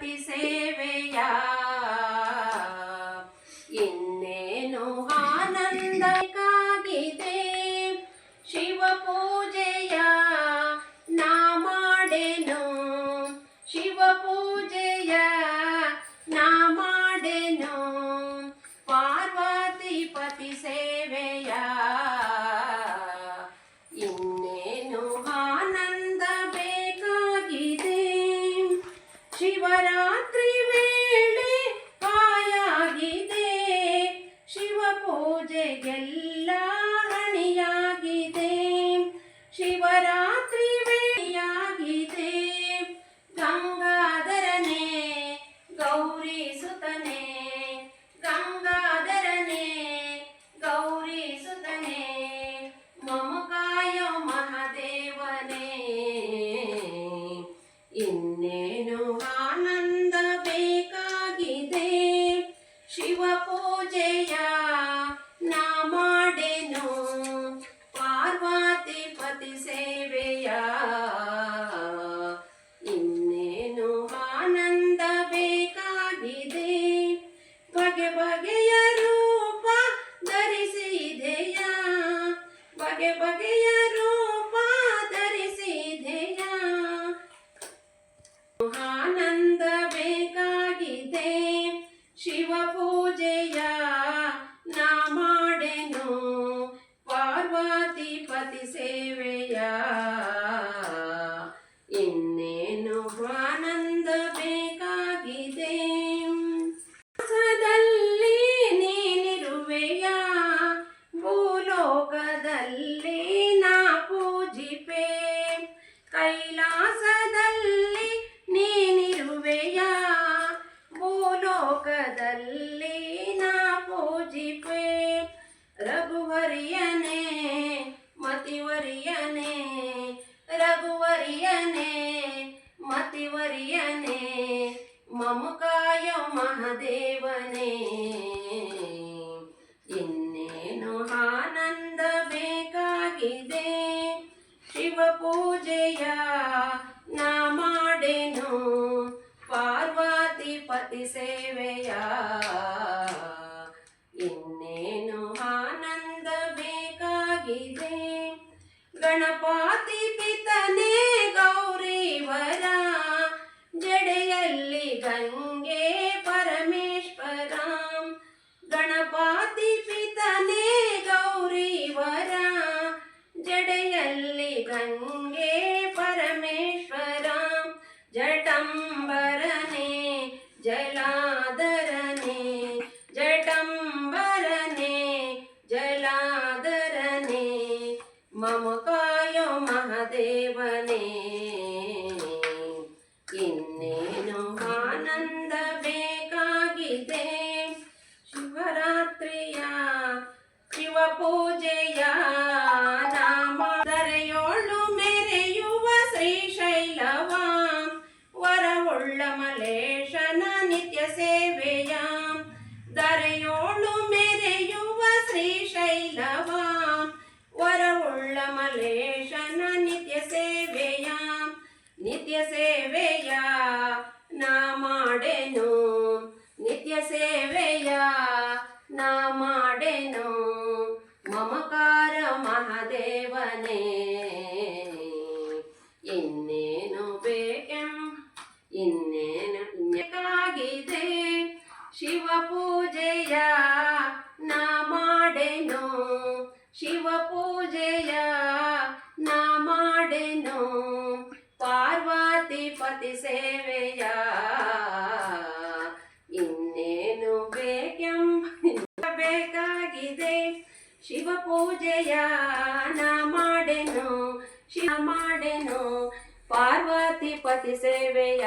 ti se veia. ಆನಂದ ಭೂಲೋಕದಲ್ಲಿ ನಾ ಪೂಜಿಪೆ. ರಘುವರಿಯನೇ, ಮತಿವರಿಯನೇ ರಘುವರಿಯನೇ, ಮತಿವರಿಯನೇ, ಮಮಕಾಯ ಮಹದೇವನೇ. ಇನ್ನೇನು ಆನಂದ ಬೇಕಾಗಿದೆ? ಶಿವ ಪೂಜೆಯ ನಾ ಮಾಡೆನು? ಪತಿ ಸೇವೆಯ ಇನ್ನೇನು ಆನಂದ ಬೇಕಾಗಿದೆ? ಗಣಪತಿ ಪಿತನೇ ಗೌರಿವರ ಜಡೆಯಲ್ಲಿ ಗಂಗೆ ಪರಮೇಶ್ವರ. ಗಣಪತಿ ಪಿತನೇ ಗೌರಿವರ ಜಡೆಯಲ್ಲಿ ಗಂಗೆ ಪರಮೇಶ್ವರ ಮಲೇಶನ ನಿತ್ಯ ಸೇವೆಯ. ದರೆಯೋಳು ಮೆರೆಯುವ ಶ್ರೀಶೈಲವ ವರವುಳ್ಳ ಮಲೇಶನ ನಿತ್ಯ ಸೇವೆಯ. ನಿತ್ಯ ಸೇವೆಯ ನಾ ಮಾಡೆನು? ನಿತ್ಯ ಸೇವೆಯ ನಾ ಮಾಡೆನು? ಮಮಕಾರ ಮಹಾದೇವನೇ. ಇನ್ನೇನು ಮಾಡೆನು ಪಾರ್ವತಿ ಪತಿ ಸೇವೆಯ ಇನ್ನೇನು ಬೇಕೆಂಬ ಬೇಕಾಗಿದೆ. ಶಿವ ಪೂಜೆಯ ಮಾಡೆನು, ಶಿವ ಮಾಡೆನು ಪಾರ್ವತಿ ಪತಿ ಸೇವೆಯ